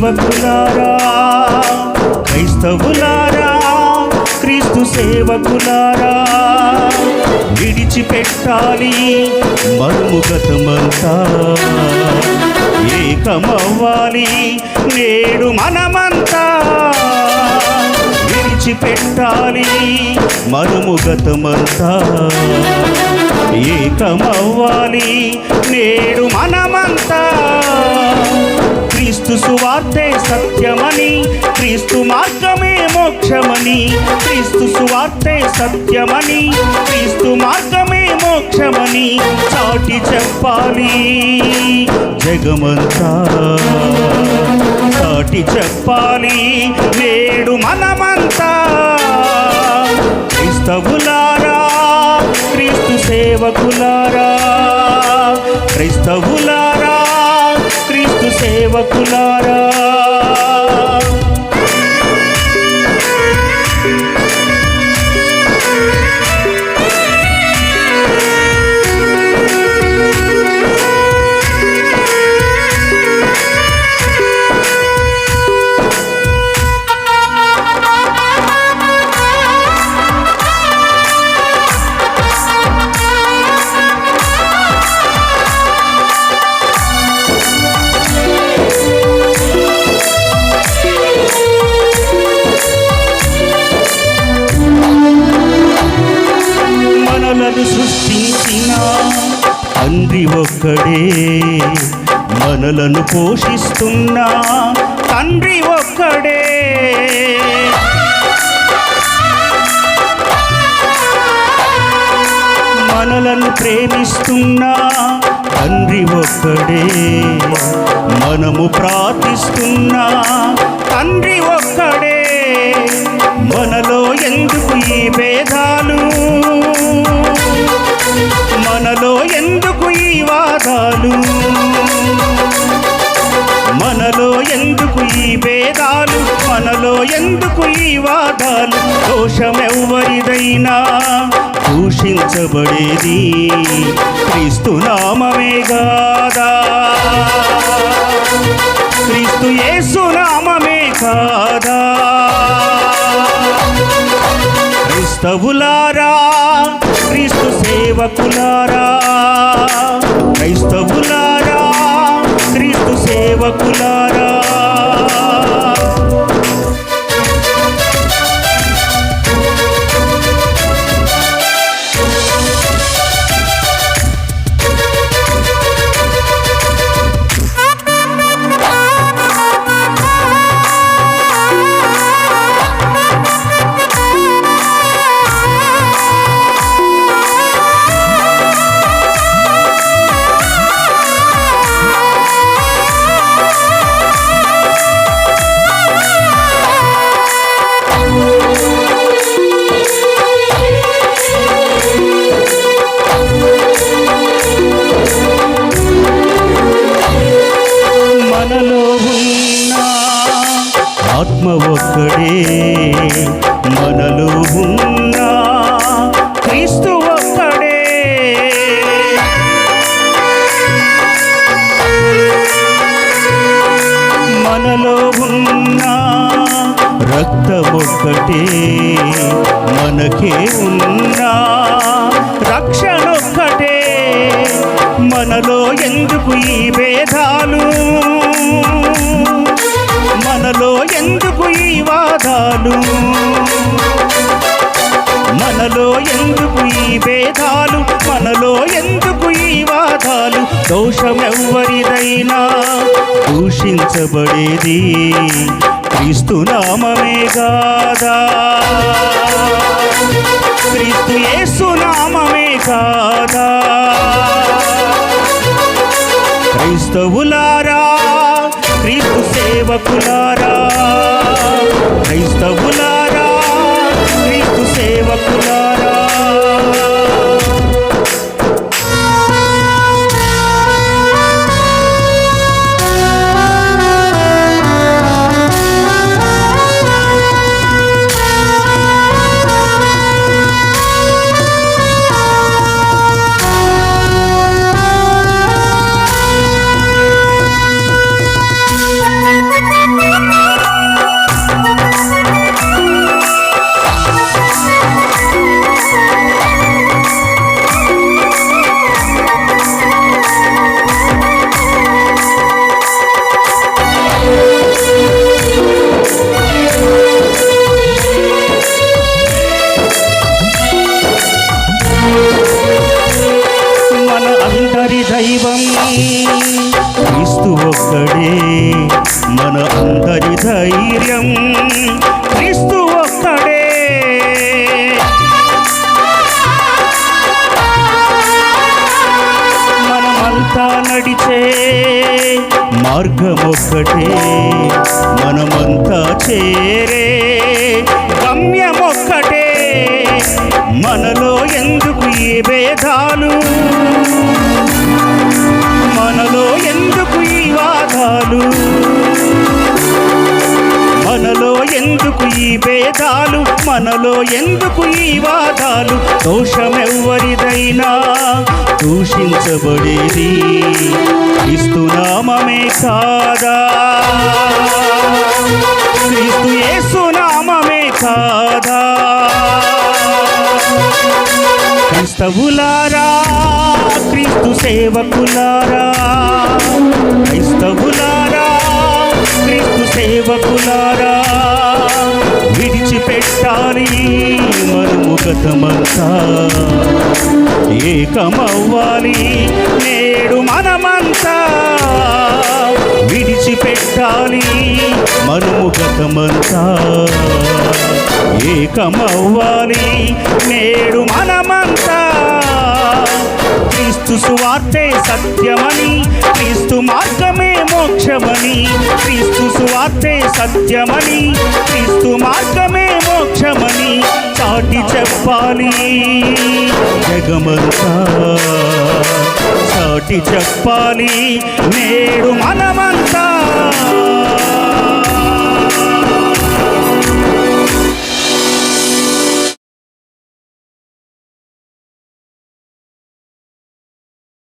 సేవకులారా క్రైస్తవులారా క్రీస్తు సేవకులారా విడిచిపెట్టాలి మరుముగతమంతా ఏకమవ్వాలి నేడు మనమంతా. విడిచిపెట్టాలి మరుముగతమంతా ఏకమవ్వాలి నేడు మనమంతా. క్రీస్తు సువార్తే సత్యమని క్రీస్తు మార్గమే మోక్షమని క్రీస్తు సువార్తే సత్యమని క్రీస్తు మార్గమే మోక్షమని చాటి చెప్పాలి. జగమంతా చాటి చెప్పాలి. నేడు మనమంతా క్రైస్తవులారా క్రీస్తు సేవకులారా క్రైస్తవులారా క్రీస్తు సేవకులారా. ఒక్కడే మనలను పోషిస్తున్నా తండ్రి ఒక్కడే. మనలను ప్రేమిస్తున్నా తండ్రి ఒక్కడే. మనము ప్రార్థిస్తున్నా తండ్రి ఒక్కడే. మనలో ఎందుకు మనలో ఎందుకు ఈ భేదాలు? మనలో ఎందుకు ఈ వాదాలు? దోషమెవ్వరిదైనా దూషించబడేది క్రీస్తు నామమే గాదా క్రీస్తు యేసు నామమే కాదా? క్రైస్తవులారా క్రీస్తు సేవకులారా సేవకులారా ఒక్కటే మనకే ఉన్న రక్షణొక్కటే మనలో ఎందుకు ఈ భేదాలు? మనలో ఎందుకు ఈ వాదాలు? మనలో ఎందుకు ఈ భేదాలు? మనలో ఎందుకు ఈ వాదాలు? దోషమెవ్వరిదైనా దూషించబడేది క్రీస్తు నామమే గాదా క్రీస్తు యేసు నామమే కాదా? క్రైస్తవులారా క్రీస్తు సేవకులారా? క్రైస్తవులారా క్రీస్తు సేవకులారా? దైవం క్రీస్తు ఒక్కడే మన అందరి ధైర్యం క్రీస్తు ఒక్కడే. మనమంతా నడిచే మార్గం ఒక్కటే మనమంతా చేరే గమ్యం ఒక్కటే మనలో ఎందుకు ఏ భేదాలు? భేదాలు మనలో ఎందుకు ఈ వాదాలు? దోషమెవ్వరిదైనా దూషించబడేది? క్రీస్తునామే కాదా? క్రీస్తు యేసునామమే కాదా? క్రైస్తవులారా క్రీస్తు సేవకులారా? క్రైస్తవులారా క్రీస్తు సేవకులారా? విడిచిపెట్టాలి మనము గతమంతా ఏకమవ్వాలి నేడు మనమంతా విడిచిపెట్టాలి మనము గతమంతా ఏకమవ్వాలి నేడు మనమంతా క్రీస్తు సువార్తే సత్యమని క్రీస్తు మార్గమే మోక్షమని క్రీస్తు సువార్తే సత్యమని క్రీస్తు మార్గమే మోక్షమని చాటి చెప్పాలి. జగమంతా చాటి చెప్పాలి. నేడు మనమంతా